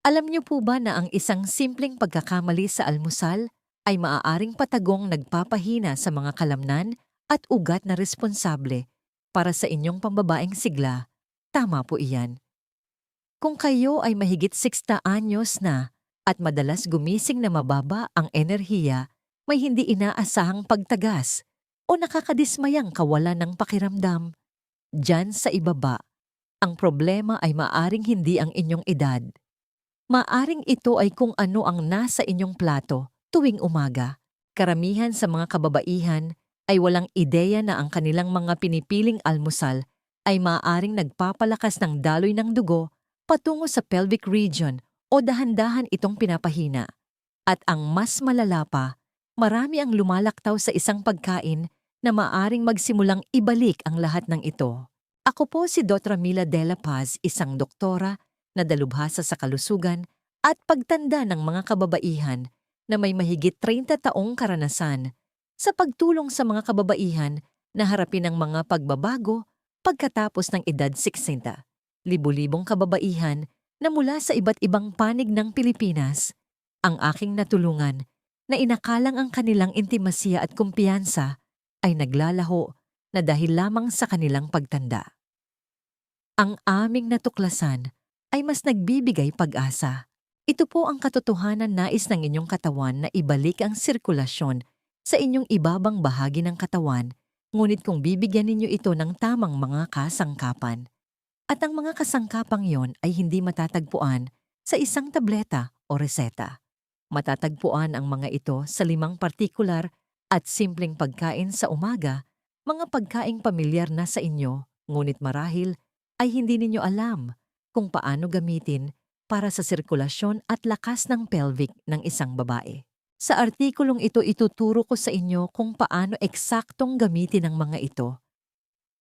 Alam niyo po ba na ang isang simpleng pagkakamali sa almusal ay maaaring patagong nagpapahina sa mga kalamnan at ugat na responsable para sa inyong pambabaeng sigla? Tama po iyan. Kung kayo ay mahigit 60 anyos na at madalas gumising na mababa ang enerhiya, may hindi inaasahang pagtagas o nakakadismayang kawalan ng pakiramdam, Diyan sa ibaba, ang problema ay maaring hindi ang inyong edad. Maaring ito ay kung ano ang nasa inyong plato tuwing umaga. Karamihan sa mga kababaihan ay walang ideya na ang kanilang mga pinipiling almusal ay maaring nagpapalakas ng daloy ng dugo patungo sa pelvic region o dahan-dahan itong pinapahina. At ang mas malala pa, marami ang lumalaktaw sa isang pagkain na maaring magsimulang ibalik ang lahat ng ito. Ako po si Dr. Mila De La Paz, isang doktora na dalubhasa sa kalusugan at pagtanda ng mga kababaihan na may mahigit 30 taong karanasan sa pagtulong sa mga kababaihan na harapin ang mga pagbabago pagkatapos ng edad 60. Libu-libong kababaihan na mula sa iba't ibang panig ng Pilipinas ang aking natulungan na inakalang ang kanilang intimasya at kumpiyansa ay naglalaho na dahil lamang sa kanilang pagtanda. Ang aming natuklasan ay mas nagbibigay pag-asa. Ito po ang katotohanan nais ng inyong katawan na ibalik ang sirkulasyon sa inyong ibabang bahagi ng katawan, ngunit kung bibigyan ninyo ito ng tamang mga kasangkapan. At ang mga kasangkapang yon ay hindi matatagpuan sa isang tableta o reseta. Matatagpuan ang mga ito sa limang partikular at simpleng pagkain sa umaga, mga pagkaing pamilyar na sa inyo, ngunit marahil ay hindi ninyo alam kung paano gamitin para sa sirkulasyon at lakas ng pelvic ng isang babae. Sa artikulong ito ituturo ko sa inyo kung paano eksaktong gamitin ang mga ito.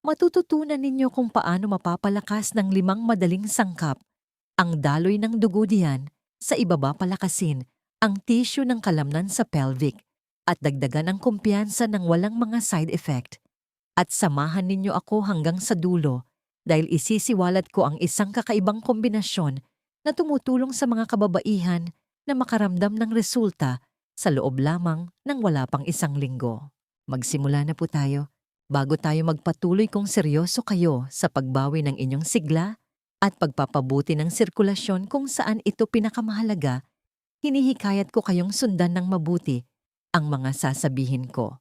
Matututunan ninyo kung paano mapapalakas ng limang madaling sangkap ang daloy ng dugo diyan sa ibaba palakasin ang tissue ng kalamnan sa pelvic at dagdagan ang kumpiyansa ng walang mga side effect. At samahan ninyo ako hanggang sa dulo dahil isisiwalat ko ang isang kakaibang kombinasyon na tumutulong sa mga kababaihan na makaramdam ng resulta sa loob lamang ng wala pang isang linggo. Magsimula na po tayo. Bago tayo magpatuloy kung seryoso kayo sa pagbawi ng inyong sigla at pagpapabuti ng sirkulasyon kung saan ito pinakamahalaga, hinihikayat ko kayong sundan ng mabuti ang mga sasabihin ko.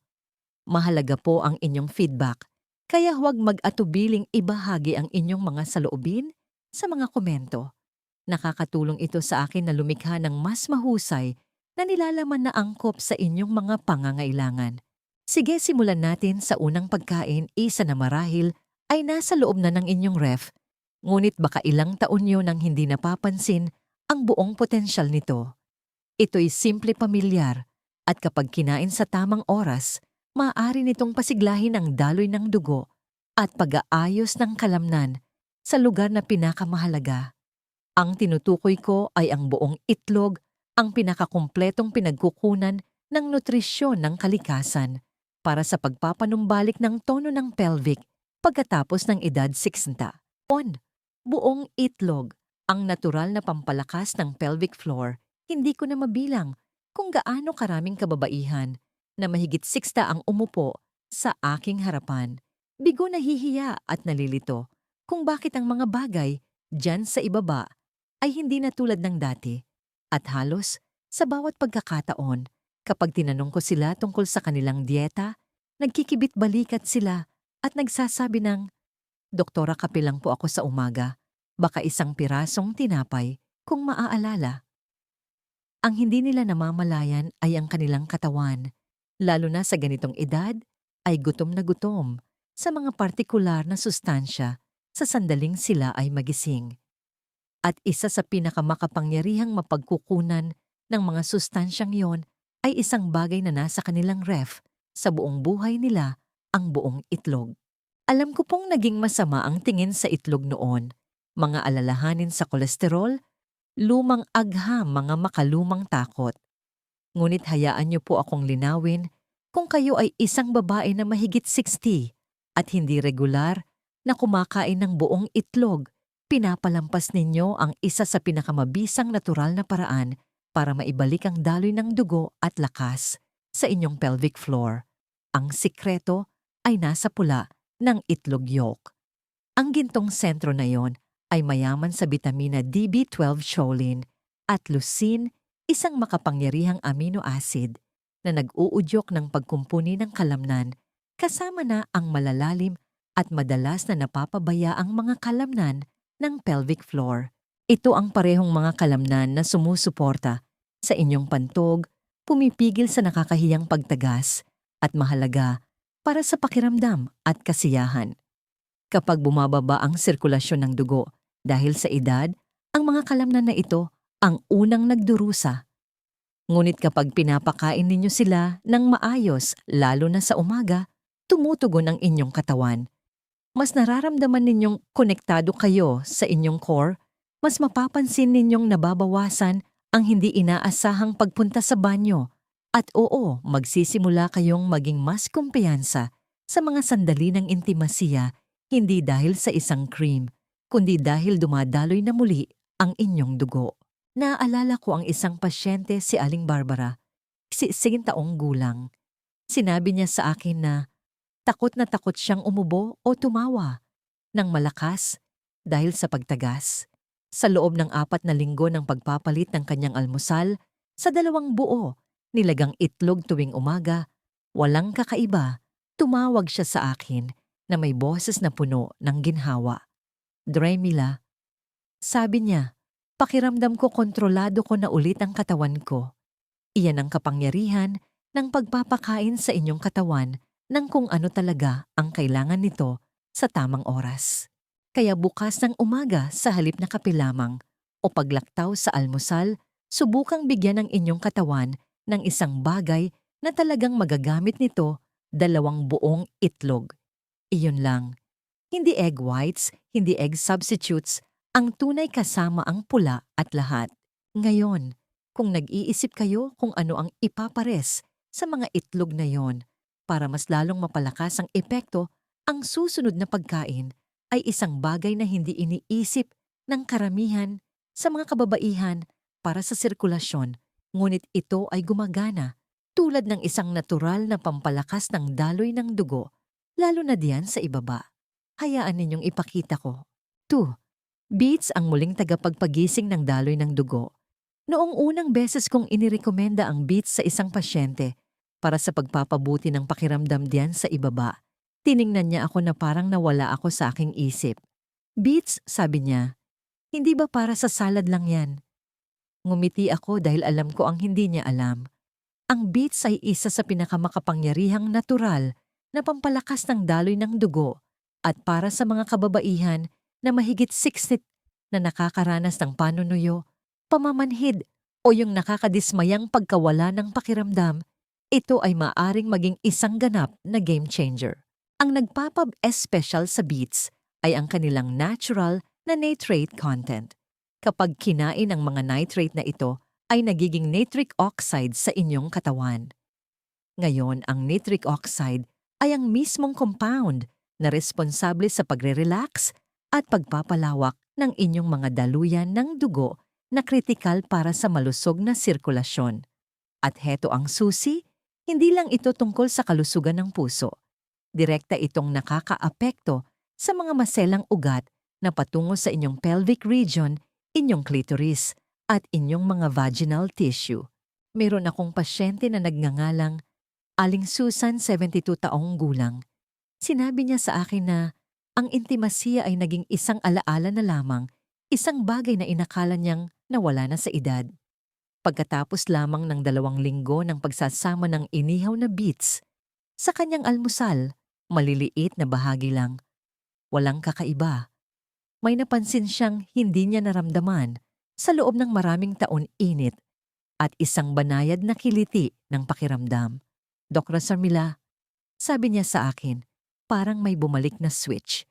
Mahalaga po ang inyong feedback, kaya huwag mag-atubiling ibahagi ang inyong mga saloobin sa mga komento. Nakakatulong ito sa akin na lumikha ng mas mahusay na nilalaman na angkop sa inyong mga pangangailangan. Sige, simulan natin sa unang pagkain, isa na marahil ay nasa loob na ng inyong ref, ngunit baka ilang taon nyo nang hindi napapansin ang buong potensyal nito. Ito'y simple pamilyar, at kapag kinain sa tamang oras, maaari nitong pasiglahin ang daloy ng dugo at pag-aayos ng kalamnan sa lugar na pinakamahalaga. Ang tinutukoy ko ay ang buong itlog, ang pinakakumpletong pinagkukunan ng nutrisyon ng kalikasan para sa pagpapanumbalik ng tono ng pelvic pagkatapos ng edad 60. On, buong itlog, ang natural na pampalakas ng pelvic floor, hindi ko na mabilang kung gaano karaming kababaihan na mahigit siksta ang umupo sa aking harapan. Bigo nahihiya at nalilito kung bakit ang mga bagay dyan sa ibaba ay hindi na tulad ng dati. At halos sa bawat pagkakataon, kapag tinanong ko sila tungkol sa kanilang dieta, nagkikibit balikat sila at nagsasabi ng, Doktora kape lang po ako sa umaga, baka isang pirasong tinapay kung maaalala. Ang hindi nila namamalayan ay ang kanilang katawan, lalo na sa ganitong edad ay gutom na gutom sa mga partikular na sustansya sa sandaling sila ay magising. At isa sa pinakamakapangyarihang mapagkukunan ng mga sustansyang yon ay isang bagay na nasa kanilang ref sa buong buhay nila ang buong itlog. Alam ko pong naging masama ang tingin sa itlog noon, mga alalahanin sa kolesterol lumang agham mga makalumang takot. Ngunit hayaan niyo po akong linawin kung kayo ay isang babae na mahigit 60 at hindi regular na kumakain ng buong itlog pinapalampas ninyo ang isa sa pinakamabisang natural na paraan para maibalik ang daloy ng dugo at lakas sa inyong pelvic floor. Ang sikreto ay nasa pula ng itlog yolk. Ang gintong sentro na yon ay mayaman sa bitamina DB12 choline at leucine, isang makapangyarihang amino acid na nag-uudyok ng pagkumpuni ng kalamnan kasama na ang malalalim at madalas na napapabaya ang mga kalamnan ng pelvic floor. Ito ang parehong mga kalamnan na sumusuporta sa inyong pantog, pumipigil sa nakakahiyang pagtagas at mahalaga para sa pakiramdam at kasiyahan. Kapag bumababa ang sirkulasyon ng dugo dahil sa edad, ang mga kalamnan na ito ang unang nagdurusa. Ngunit kapag pinapakain ninyo sila ng maayos, lalo na sa umaga, tumutugon ang inyong katawan. Mas nararamdaman ninyong konektado kayo sa inyong core, mas mapapansin ninyong nababawasan ang hindi inaasahang pagpunta sa banyo. At oo, magsisimula kayong maging mas kumpiyansa sa mga sandali ng intimasiya hindi dahil sa isang cream, kundi dahil dumadaloy na muli ang inyong dugo. Naaalala ko ang isang pasyente si Aling Barbara, si taong gulang. Sinabi niya sa akin na takot na takot siyang umubo o tumawa ng malakas dahil sa pagtagas. Sa loob ng apat na linggo ng pagpapalit ng kanyang almusal, sa dalawang buo, nilagang itlog tuwing umaga, walang kakaiba, tumawag siya sa akin na may boses na puno ng ginhawa. Dremila, sabi niya, pakiramdam ko kontrolado ko na ulit ang katawan ko. Iyan ang kapangyarihan ng pagpapakain sa inyong katawan ng kung ano talaga ang kailangan nito sa tamang oras. Kaya bukas ng umaga sa halip na kape lamang o paglaktaw sa almusal, subukang bigyan ng inyong katawan ng isang bagay na talagang magagamit nito dalawang buong itlog. Iyon lang. Hindi egg whites, hindi egg substitutes, ang tunay kasama ang pula at lahat. Ngayon, kung nag-iisip kayo kung ano ang ipapares sa mga itlog na yon para mas lalong mapalakas ang epekto, ang susunod na pagkain ay isang bagay na hindi iniisip ng karamihan sa mga kababaihan para sa sirkulasyon, ngunit ito ay gumagana tulad ng isang natural na pampalakas ng daloy ng dugo lalo na diyan sa ibaba. Hayaan ninyong ipakita ko. 2. Beets ang muling tagapagpagising ng daloy ng dugo. Noong unang beses kong inirekomenda ang beets sa isang pasyente para sa pagpapabuti ng pakiramdam diyan sa ibaba, tiningnan niya ako na parang nawala ako sa aking isip. Beets, sabi niya, hindi ba para sa salad lang yan? Ngumiti ako dahil alam ko ang hindi niya alam. Ang beets ay isa sa pinakamakapangyarihang natural na pampalakas ng daloy ng dugo at para sa mga kababaihan na mahigit 60 na nakakaranas ng panunuyo, pamamanhid o yung nakakadismayang pagkawala ng pakiramdam, ito ay maaring maging isang ganap na game changer. Ang nagpapab-special sa beets ay ang kanilang natural na nitrate content. Kapag kinain ang mga nitrate na ito, ay nagiging nitric oxide sa inyong katawan. Ngayon, ang nitric oxide ay ang mismong compound na responsable sa pagre-relax at pagpapalawak ng inyong mga daluyan ng dugo na kritikal para sa malusog na sirkulasyon. At heto ang susi, hindi lang ito tungkol sa kalusugan ng puso. Direkta itong nakakaapekto sa mga maselang ugat na patungo sa inyong pelvic region, inyong clitoris, at inyong mga vaginal tissue. Meron akong pasyente na nagngangalang Aling Susan, 72 taong gulang, sinabi niya sa akin na ang intimasiya ay naging isang alaala na lamang, isang bagay na inakala niyang nawala na sa edad. Pagkatapos lamang ng dalawang linggo ng pagsasama ng inihaw na beets, sa kanyang almusal, maliliit na bahagi lang. Walang kakaiba. May napansin siyang hindi niya naramdaman sa loob ng maraming taon init at isang banayad na kiliti ng pakiramdam. Dok Sarmila, sabi niya sa akin, parang may bumalik na switch.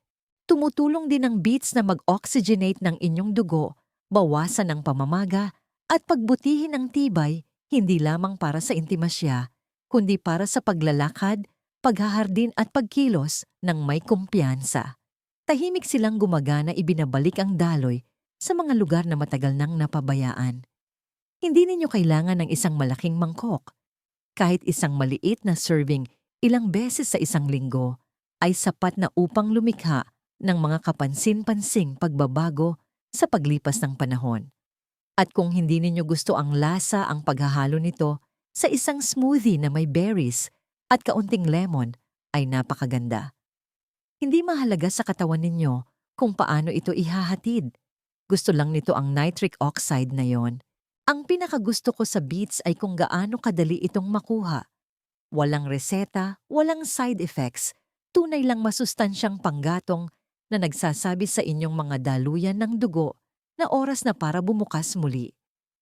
Tumutulong din ang beats na mag-oxygenate ng inyong dugo, bawasan ang pamamaga, at pagbutihin ang tibay hindi lamang para sa intimasya, kundi para sa paglalakad, paghahardin at pagkilos ng may kumpiyansa. Tahimik silang gumagana ibinabalik ang daloy sa mga lugar na matagal nang napabayaan. Hindi ninyo kailangan ng isang malaking mangkok. Kahit isang maliit na serving ilang beses sa isang linggo ay sapat na upang lumikha ng mga kapansin-pansing pagbabago sa paglipas ng panahon. At kung hindi ninyo gusto ang lasa ang paghahalo nito sa isang smoothie na may berries at kaunting lemon ay napakaganda. Hindi mahalaga sa katawan ninyo kung paano ito ihahatid. Gusto lang nito ang nitric oxide na yon. Ang pinakagusto ko sa beets ay kung gaano kadali itong makuha. Walang reseta, walang side effects, tunay lang masustansyang panggatong na nagsasabi sa inyong mga daluyan ng dugo na oras na para bumukas muli.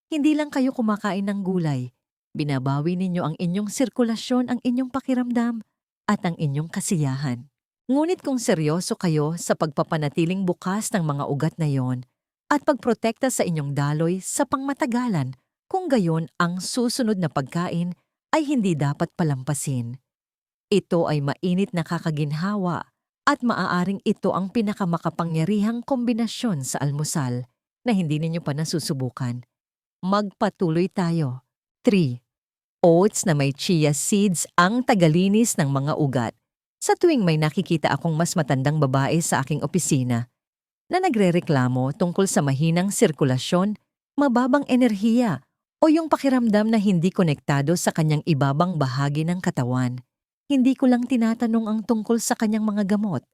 Hindi lang kayo kumakain ng gulay, binabawi ninyo ang inyong sirkulasyon, ang inyong pakiramdam, at ang inyong kasiyahan. Ngunit kung seryoso kayo sa pagpapanatiling bukas ng mga ugat na yon at pagprotekta sa inyong daloy sa pangmatagalan, kung gayon ang susunod na pagkain ay hindi dapat palampasin. Ito ay mainit na kakaginhawa at maaaring ito ang pinakamakapangyarihang kombinasyon sa almusal na hindi ninyo pa nasusubukan. Magpatuloy tayo. 3. Oats na may chia seeds ang tagalinis ng mga ugat. Sa tuwing may nakikita akong mas matandang babae sa aking opisina na nagrereklamo tungkol sa mahinang sirkulasyon, mababang enerhiya o yung pakiramdam na hindi konektado sa kanyang ibabang bahagi ng katawan. Hindi ko lang tinatanong ang tungkol sa kanyang mga gamot.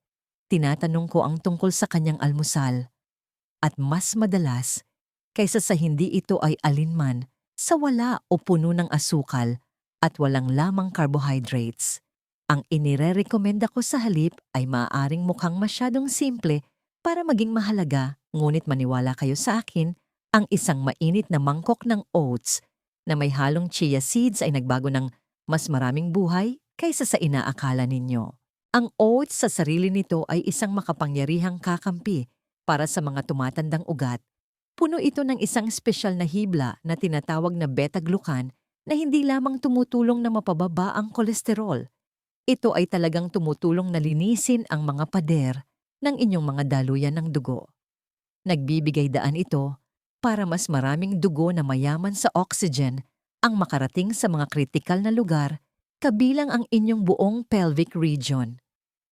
Tinatanong ko ang tungkol sa kanyang almusal. At mas madalas, kaysa sa hindi ito ay alinman, sa wala o puno ng asukal at walang lamang carbohydrates. Ang inirerekomenda ko sa halip ay maaaring mukhang masyadong simple para maging mahalaga, ngunit maniwala kayo sa akin, ang isang mainit na mangkok ng oats na may halong chia seeds ay nagbago ng mas maraming buhay kaysa sa inaakala ninyo. Ang oats sa sarili nito ay isang makapangyarihang kakampi para sa mga tumatandang ugat. Puno ito ng isang espesyal na hibla na tinatawag na beta-glucan na hindi lamang tumutulong na mapababa ang kolesterol. Ito ay talagang tumutulong na linisin ang mga pader ng inyong mga daluyan ng dugo. Nagbibigay daan ito para mas maraming dugo na mayaman sa oxygen ang makarating sa mga kritikal na lugar kabilang ang inyong buong pelvic region.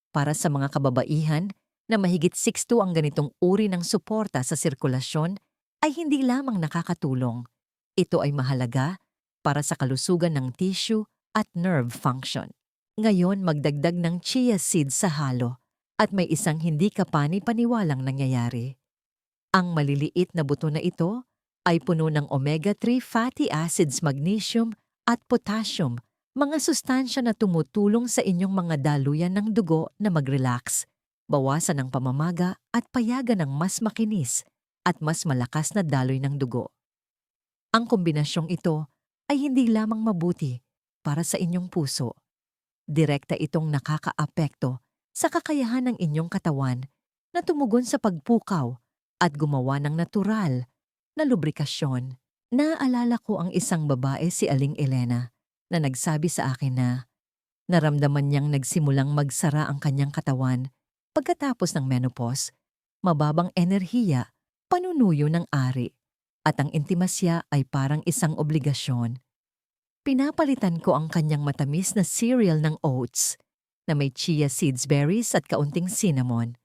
Para sa mga kababaihan na mahigit 6'2 ang ganitong uri ng suporta sa sirkulasyon ay hindi lamang nakakatulong. Ito ay mahalaga para sa kalusugan ng tissue at nerve function. Ngayon magdagdag ng chia seed sa halo at may isang hindi kapani-paniwalang nangyayari. Ang maliliit na buto na ito ay puno ng omega-3 fatty acids, magnesium at potassium, mga sustansya na tumutulong sa inyong mga daluyan ng dugo na mag-relax, bawasan ang pamamaga at payagan ng mas makinis at mas malakas na daloy ng dugo. Ang kombinasyong ito ay hindi lamang mabuti para sa inyong puso. Direkta itong nakakaapekto sa kakayahan ng inyong katawan na tumugon sa pagpukaw at gumawa ng natural na lubrikasyon. Naaalala ko ang isang babae si Aling Elena na nagsabi sa akin na naramdaman niyang nagsimulang magsara ang kanyang katawan pagkatapos ng menopause, mababang enerhiya, panunuyo ng ari, at ang intimasya ay parang isang obligasyon. Pinapalitan ko ang kanyang matamis na cereal ng oats na may chia seeds berries at kaunting cinnamon.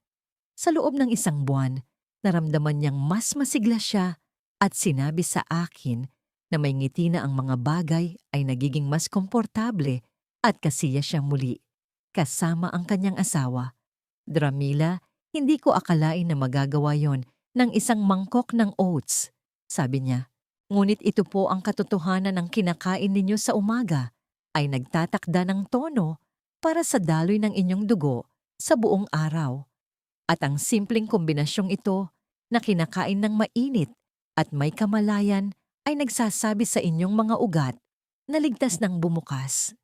Sa loob ng isang buwan, naramdaman niyang mas masigla siya at sinabi sa akin na may ngiti na ang mga bagay ay nagiging mas komportable at kasiya siya muli, kasama ang kanyang asawa. Dramila, hindi ko akalain na magagawa yon ng isang mangkok ng oats, sabi niya. Ngunit ito po ang katotohanan ng kinakain ninyo sa umaga ay nagtatakda ng tono para sa daloy ng inyong dugo sa buong araw. At ang simpleng kombinasyong ito na kinakain ng mainit at may kamalayan ay nagsasabi sa inyong mga ugat na ligtas ng bumukas.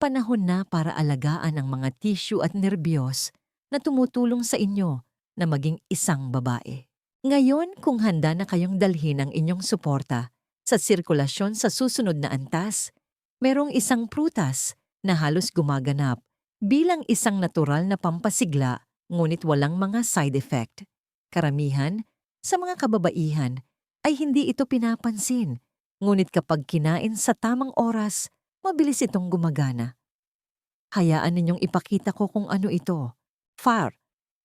Panahon na para alagaan ang mga tissue at nerbiyos na tumutulong sa inyo na maging isang babae. Ngayon, kung handa na kayong dalhin ang inyong suporta sa sirkulasyon sa susunod na antas, merong isang prutas na halos gumaganap bilang isang natural na pampasigla ngunit walang mga side effect. Karamihan, sa mga kababaihan, ay hindi ito pinapansin, ngunit kapag kinain sa tamang oras, mabilis itong gumagana. Hayaan ninyong ipakita ko kung ano ito. Far,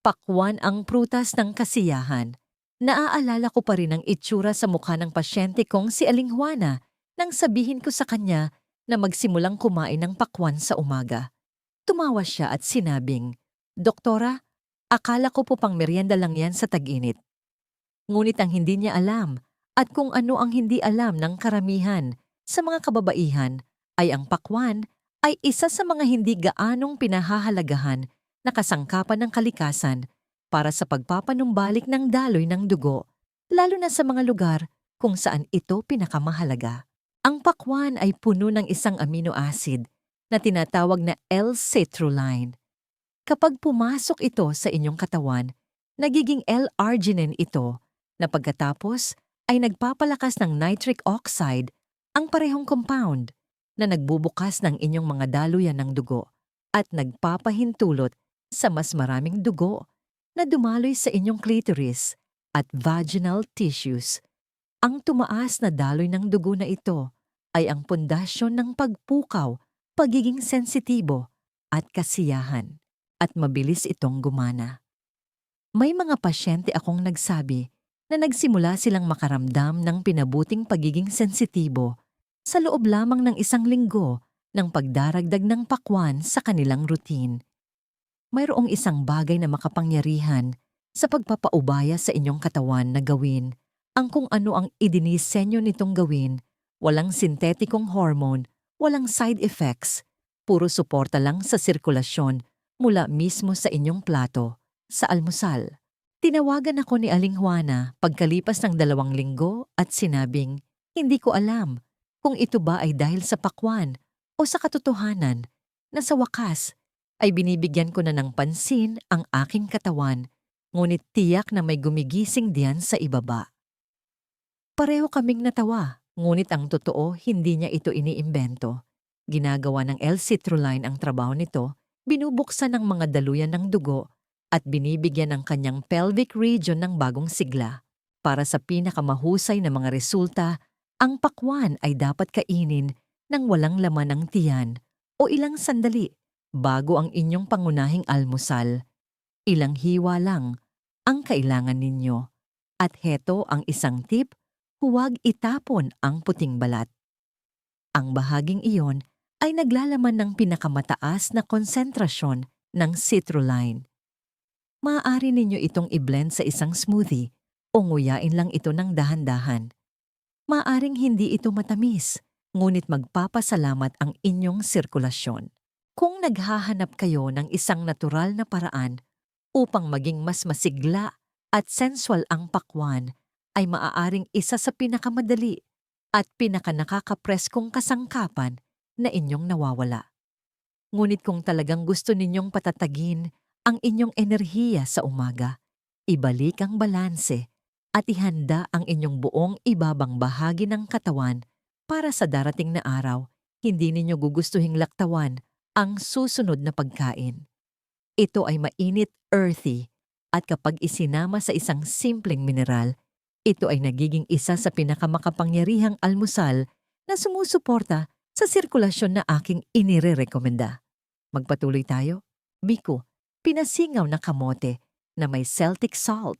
pakwan ang prutas ng kasiyahan. Naaalala ko pa rin ang itsura sa mukha ng pasyente kong si Aling Juana nang sabihin ko sa kanya na magsimulang kumain ng pakwan sa umaga. Tumawa siya at sinabing, Doktora, akala ko po pang merienda lang yan sa tag-init. Ngunit ang hindi niya alam at kung ano ang hindi alam ng karamihan sa mga kababaihan ay ang pakwan ay isa sa mga hindi gaanong pinahahalagahan na kasangkapan ng kalikasan para sa pagpapanumbalik ng daloy ng dugo, lalo na sa mga lugar kung saan ito pinakamahalaga. Ang pakwan ay puno ng isang amino acid na tinatawag na L-citrulline. Kapag pumasok ito sa inyong katawan, nagiging L-arginine ito na pagkatapos ay nagpapalakas ng nitric oxide, ang parehong compound na nagbubukas ng inyong mga daluyan ng dugo at nagpapahintulot sa mas maraming dugo na dumaloy sa inyong clitoris at vaginal tissues. Ang tumaas na daloy ng dugo na ito ay ang pundasyon ng pagpukaw, pagiging sensitibo at kasiyahan at mabilis itong gumana. May mga pasyente akong nagsabi na nagsimula silang makaramdam ng pinabuting pagiging sensitibo sa loob lamang ng isang linggo ng pagdaragdag ng pakwan sa kanilang routine mayroong isang bagay na makapangyarihan sa pagpapaubaya sa inyong katawan na gawin ang kung ano ang idinisenyo nitong gawin, walang sintetikong hormone, walang side effects, puro suporta lang sa sirkulasyon mula mismo sa inyong plato, sa almusal. Tinawagan ako ni Aling Juana pagkalipas ng dalawang linggo at sinabing, hindi ko alam kung ito ba ay dahil sa pakwan o sa katotohanan na sa wakas ay binibigyan ko na ng pansin ang aking katawan, ngunit tiyak na may gumigising diyan sa ibaba. Pareho kaming natawa, ngunit ang totoo hindi niya ito iniimbento. Ginagawa ng L-citrulline ang trabaho nito, binubuksan ang mga daluyan ng dugo at binibigyan ng kanyang pelvic region ng bagong sigla. Para sa pinakamahusay na mga resulta, ang pakwan ay dapat kainin ng walang laman ng tiyan o ilang sandali bago ang inyong pangunahing almusal. Ilang hiwa lang ang kailangan ninyo. At heto ang isang tip, huwag itapon ang puting balat. Ang bahaging iyon ay naglalaman ng pinakamataas na konsentrasyon ng citrulline. Maaari ninyo itong i-blend sa isang smoothie o nguyain lang ito ng dahan-dahan. Maaring hindi ito matamis, ngunit magpapasalamat ang inyong sirkulasyon. Kung naghahanap kayo ng isang natural na paraan upang maging mas masigla at sensual ang pakwan, ay maaaring isa sa pinakamadali at pinakanakakapreskong kasangkapan na inyong nawawala. Ngunit kung talagang gusto ninyong patatagin ang inyong enerhiya sa umaga, ibalik ang balanse at ihanda ang inyong buong ibabang bahagi ng katawan para sa darating na araw, hindi ninyo gugustuhing laktawan ang susunod na pagkain. Ito ay mainit, earthy, at kapag isinama sa isang simpleng mineral, ito ay nagiging isa sa pinakamakapangyarihang almusal na sumusuporta sa sirkulasyon na aking inire-rekomenda. Magpatuloy tayo? Biko, pinasingaw na kamote na may Celtic salt.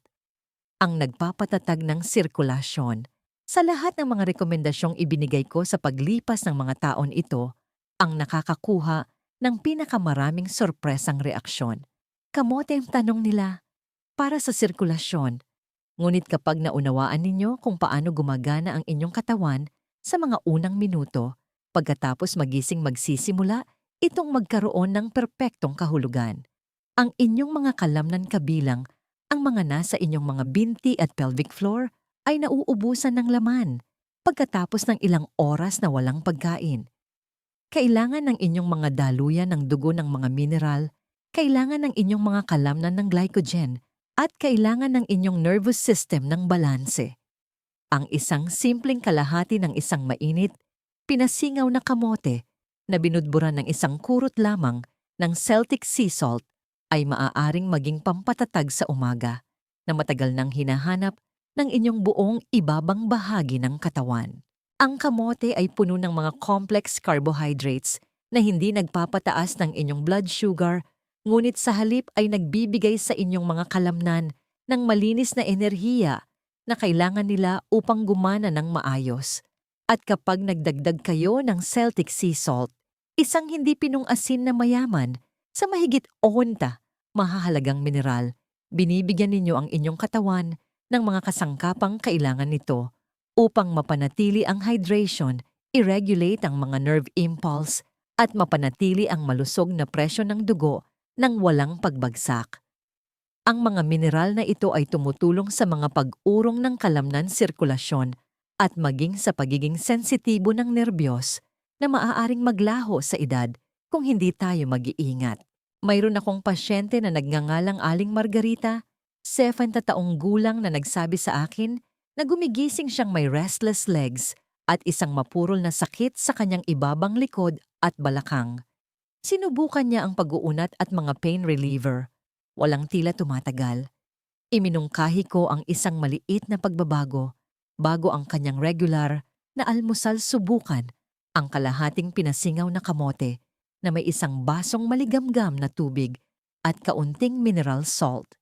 Ang nagpapatatag ng sirkulasyon. Sa lahat ng mga rekomendasyong ibinigay ko sa paglipas ng mga taon ito, ang nakakakuha ng pinakamaraming sorpresang reaksyon. Kamote ang tanong nila para sa sirkulasyon. Ngunit kapag naunawaan ninyo kung paano gumagana ang inyong katawan sa mga unang minuto, pagkatapos magising magsisimula itong magkaroon ng perpektong kahulugan. Ang inyong mga kalamnan kabilang, ang mga nasa inyong mga binti at pelvic floor ay nauubusan ng laman pagkatapos ng ilang oras na walang pagkain. Kailangan ng inyong mga daluyan ng dugo ng mga mineral, kailangan ng inyong mga kalamnan ng glycogen, at kailangan ng inyong nervous system ng balanse. Ang isang simpleng kalahati ng isang mainit, pinasingaw na kamote na binudburan ng isang kurot lamang ng Celtic sea salt ay maaaring maging pampatatag sa umaga na matagal nang hinahanap ng inyong buong ibabang bahagi ng katawan. Ang kamote ay puno ng mga complex carbohydrates na hindi nagpapataas ng inyong blood sugar, ngunit sa halip ay nagbibigay sa inyong mga kalamnan ng malinis na enerhiya na kailangan nila upang gumana ng maayos. At kapag nagdagdag kayo ng Celtic sea salt, isang hindi pinong asin na mayaman sa mahigit onta mahahalagang mineral, binibigyan ninyo ang inyong katawan ng mga kasangkapang kailangan nito upang mapanatili ang hydration, i-regulate ang mga nerve impulse, at mapanatili ang malusog na presyo ng dugo ng walang pagbagsak. Ang mga mineral na ito ay tumutulong sa mga pag-urong ng kalamnan sirkulasyon at maging sa pagiging sensitibo ng nerbiyos na maaaring maglaho sa edad kung hindi tayo mag-iingat. Mayroon akong pasyente na nagngangalang Aling Margarita, 70 taong gulang na nagsabi sa akin na gumigising siyang may restless legs at isang mapurol na sakit sa kanyang ibabang likod at balakang. Sinubukan niya ang pag-uunat at mga pain reliever. Walang tila tumatagal. Iminungkahi ko ang isang maliit na pagbabago bago ang kanyang regular na almusal subukan ang kalahating pinasingaw na kamote na may isang basong maligamgam na tubig at kaunting mineral salt.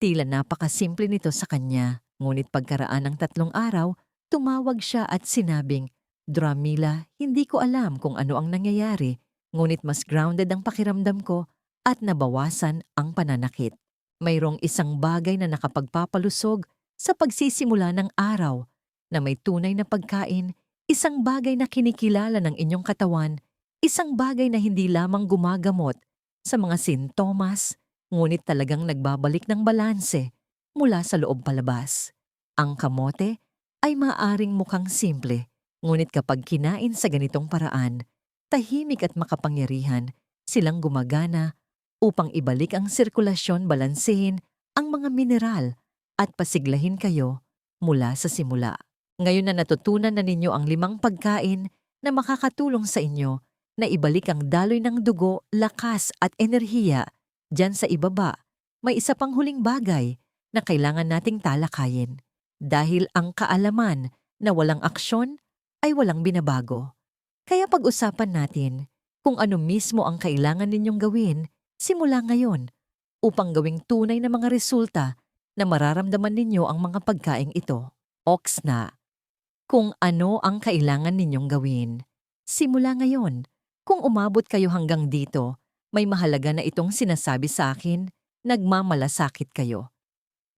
Tila napakasimple nito sa kanya, ngunit pagkaraan ng tatlong araw, tumawag siya at sinabing, Dramila, hindi ko alam kung ano ang nangyayari, ngunit mas grounded ang pakiramdam ko at nabawasan ang pananakit. Mayroong isang bagay na nakapagpapalusog sa pagsisimula ng araw na may tunay na pagkain, isang bagay na kinikilala ng inyong katawan, isang bagay na hindi lamang gumagamot sa mga sintomas, ngunit talagang nagbabalik ng balanse mula sa loob palabas. Ang kamote ay maaring mukhang simple, ngunit kapag kinain sa ganitong paraan, tahimik at makapangyarihan, silang gumagana upang ibalik ang sirkulasyon balansehin ang mga mineral at pasiglahin kayo mula sa simula. Ngayon na natutunan na ninyo ang limang pagkain na makakatulong sa inyo na ibalik ang daloy ng dugo, lakas at enerhiya, dyan sa ibaba, may isa pang huling bagay na kailangan nating talakayin. Dahil ang kaalaman na walang aksyon ay walang binabago. Kaya pag-usapan natin kung ano mismo ang kailangan ninyong gawin simula ngayon upang gawing tunay na mga resulta na mararamdaman ninyo ang mga pagkaing ito. Ox na. Kung ano ang kailangan ninyong gawin. Simula ngayon, kung umabot kayo hanggang dito, may mahalaga na itong sinasabi sa akin, nagmamalasakit kayo.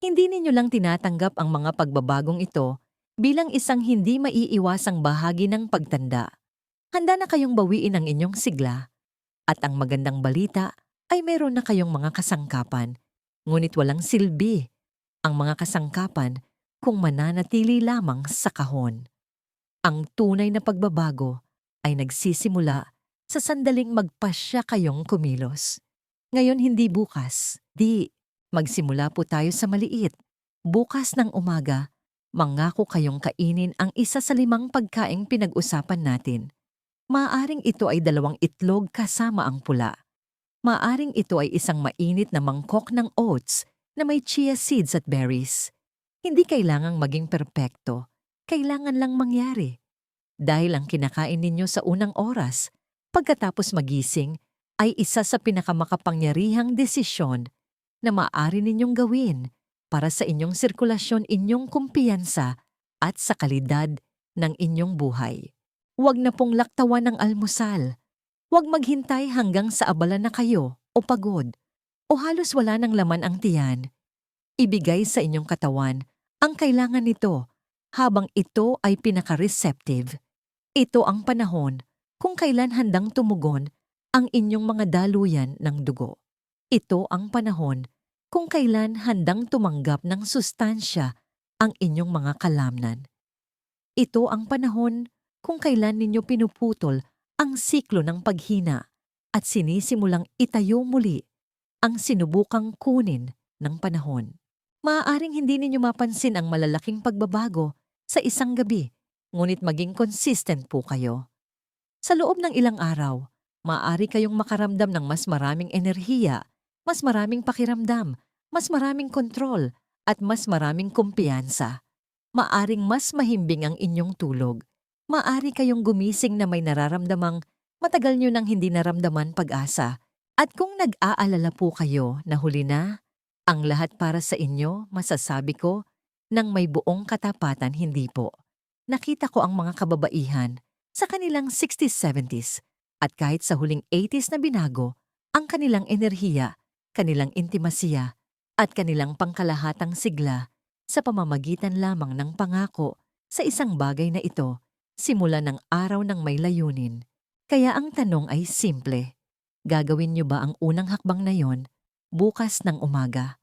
Hindi ninyo lang tinatanggap ang mga pagbabagong ito bilang isang hindi maiiwasang bahagi ng pagtanda. Handa na kayong bawiin ang inyong sigla. At ang magandang balita ay meron na kayong mga kasangkapan, ngunit walang silbi ang mga kasangkapan kung mananatili lamang sa kahon. Ang tunay na pagbabago ay nagsisimula sa sandaling magpasya kayong kumilos. Ngayon hindi bukas, di. Magsimula po tayo sa maliit. Bukas ng umaga, mangako kayong kainin ang isa sa limang pagkaing pinag-usapan natin. Maaring ito ay dalawang itlog kasama ang pula. Maaring ito ay isang mainit na mangkok ng oats na may chia seeds at berries. Hindi kailangang maging perpekto, kailangan lang mangyari. Dahil ang kinakain ninyo sa unang oras, pagkatapos magising, ay isa sa pinakamakapangyarihang desisyon na maaari ninyong gawin para sa inyong sirkulasyon, inyong kumpiyansa at sa kalidad ng inyong buhay. Huwag na pong laktawan ng almusal Huwag maghintay hanggang sa abala na kayo o pagod o halos wala ng laman ang tiyan. Ibigay sa inyong katawan ang kailangan nito habang ito ay pinaka-receptive. Ito ang panahon kung kailan handang tumugon ang inyong mga daluyan ng dugo. Ito ang panahon kung kailan handang tumanggap ng sustansya ang inyong mga kalamnan. Ito ang panahon kung kailan ninyo pinuputol ang siklo ng paghina at sinisimulang itayo muli ang sinubukang kunin ng panahon. Maaaring hindi ninyo mapansin ang malalaking pagbabago sa isang gabi, ngunit maging consistent po kayo. Sa loob ng ilang araw, maaari kayong makaramdam ng mas maraming enerhiya, mas maraming pakiramdam, mas maraming kontrol, at mas maraming kumpiyansa. Maaring mas mahimbing ang inyong tulog. Maari kayong gumising na may nararamdamang matagal nyo nang hindi naramdaman pag-asa. At kung nag-aalala po kayo na huli na, ang lahat para sa inyo, masasabi ko, nang may buong katapatan hindi po. Nakita ko ang mga kababaihan sa kanilang 60s, 70s, at kahit sa huling 80s na binago, ang kanilang enerhiya, kanilang intimasiya, at kanilang pangkalahatang sigla sa pamamagitan lamang ng pangako sa isang bagay na ito simula ng araw ng may layunin. Kaya ang tanong ay simple. Gagawin niyo ba ang unang hakbang na yon bukas ng umaga?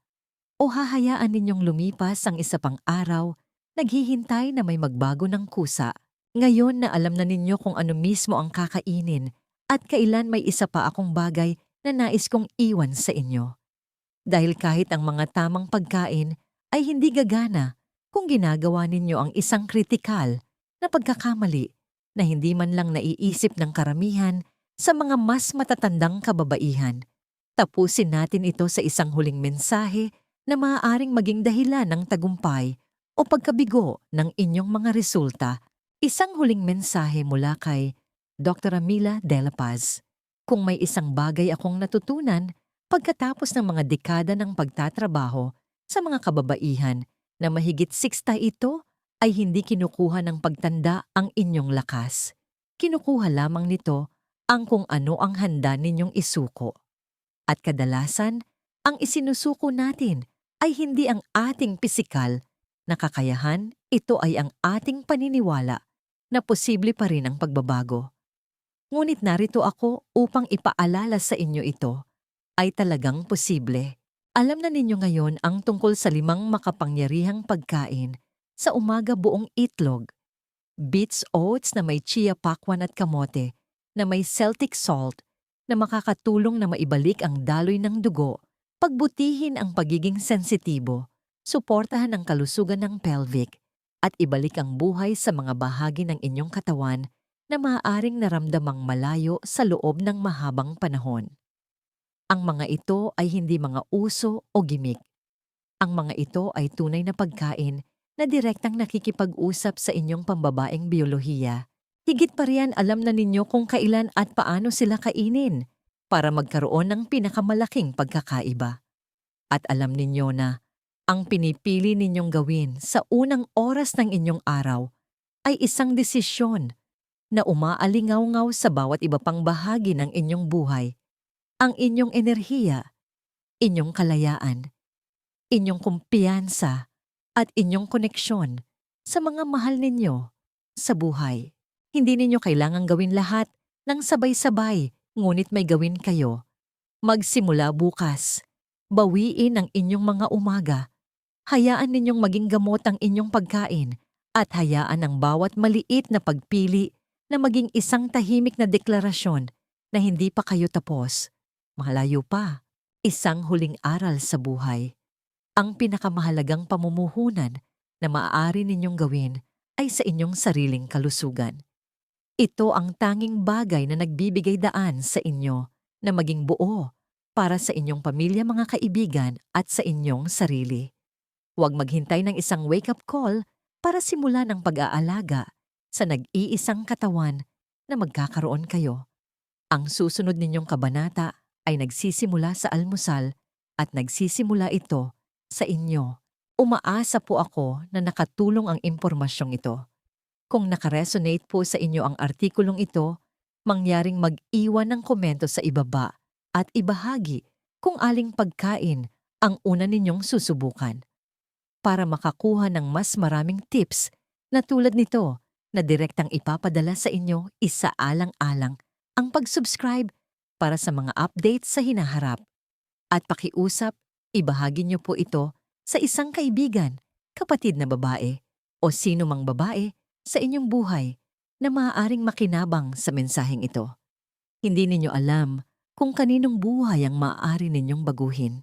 O hahayaan ninyong lumipas ang isa pang araw, naghihintay na may magbago ng kusa? Ngayon na alam na ninyo kung ano mismo ang kakainin at kailan may isa pa akong bagay na nais kong iwan sa inyo. Dahil kahit ang mga tamang pagkain ay hindi gagana kung ginagawa ninyo ang isang kritikal na pagkakamali na hindi man lang naiisip ng karamihan sa mga mas matatandang kababaihan. Tapusin natin ito sa isang huling mensahe na maaaring maging dahilan ng tagumpay o pagkabigo ng inyong mga resulta. Isang huling mensahe mula kay Dr. Amila De La Paz. Kung may isang bagay akong natutunan pagkatapos ng mga dekada ng pagtatrabaho sa mga kababaihan na mahigit 60 ito ay hindi kinukuha ng pagtanda ang inyong lakas. Kinukuha lamang nito ang kung ano ang handa ninyong isuko. At kadalasan, ang isinusuko natin ay hindi ang ating pisikal na kakayahan, ito ay ang ating paniniwala na posible pa rin ang pagbabago. Ngunit narito ako upang ipaalala sa inyo ito. Ay talagang posible. Alam na ninyo ngayon ang tungkol sa limang makapangyarihang pagkain sa umaga buong itlog, beets oats na may chia pakwan at kamote, na may Celtic salt, na makakatulong na maibalik ang daloy ng dugo, pagbutihin ang pagiging sensitibo, suportahan ang kalusugan ng pelvic, at ibalik ang buhay sa mga bahagi ng inyong katawan na maaaring naramdamang malayo sa loob ng mahabang panahon. Ang mga ito ay hindi mga uso o gimmick. Ang mga ito ay tunay na pagkain na direktang nakikipag-usap sa inyong pambabaeng biolohiya. Higit pa riyan alam na ninyo kung kailan at paano sila kainin para magkaroon ng pinakamalaking pagkakaiba. At alam ninyo na ang pinipili ninyong gawin sa unang oras ng inyong araw ay isang desisyon na umaalingaw-ngaw sa bawat iba pang bahagi ng inyong buhay. Ang inyong enerhiya, inyong kalayaan, inyong kumpiyansa, at inyong koneksyon sa mga mahal ninyo sa buhay. Hindi ninyo kailangang gawin lahat ng sabay-sabay, ngunit may gawin kayo. Magsimula bukas. Bawiin ang inyong mga umaga. Hayaan ninyong maging gamot ang inyong pagkain at hayaan ang bawat maliit na pagpili na maging isang tahimik na deklarasyon na hindi pa kayo tapos. Malayo pa. Isang huling aral sa buhay. Ang pinakamahalagang pamumuhunan na maaari ninyong gawin ay sa inyong sariling kalusugan. Ito ang tanging bagay na nagbibigay daan sa inyo na maging buo para sa inyong pamilya mga kaibigan at sa inyong sarili. Huwag maghintay ng isang wake-up call para simulan ang pag-aalaga sa nag-iisang katawan na magkakaroon kayo. Ang susunod ninyong kabanata ay nagsisimula sa almusal at nagsisimula ito sa inyo. Umaasa po ako na nakatulong ang impormasyong ito. Kung nakaresonate po sa inyo ang artikulong ito, mangyaring mag-iwan ng komento sa ibaba at ibahagi kung aling pagkain ang una ninyong susubukan. Para makakuha ng mas maraming tips na tulad nito na direktang ipapadala sa inyo isa alang-alang ang pag-subscribe para sa mga updates sa hinaharap. At pakiusap Ibahagi niyo po ito sa isang kaibigan, kapatid na babae, o sino mang babae sa inyong buhay na maaaring makinabang sa mensaheng ito. Hindi ninyo alam kung kaninong buhay ang maaari ninyong baguhin.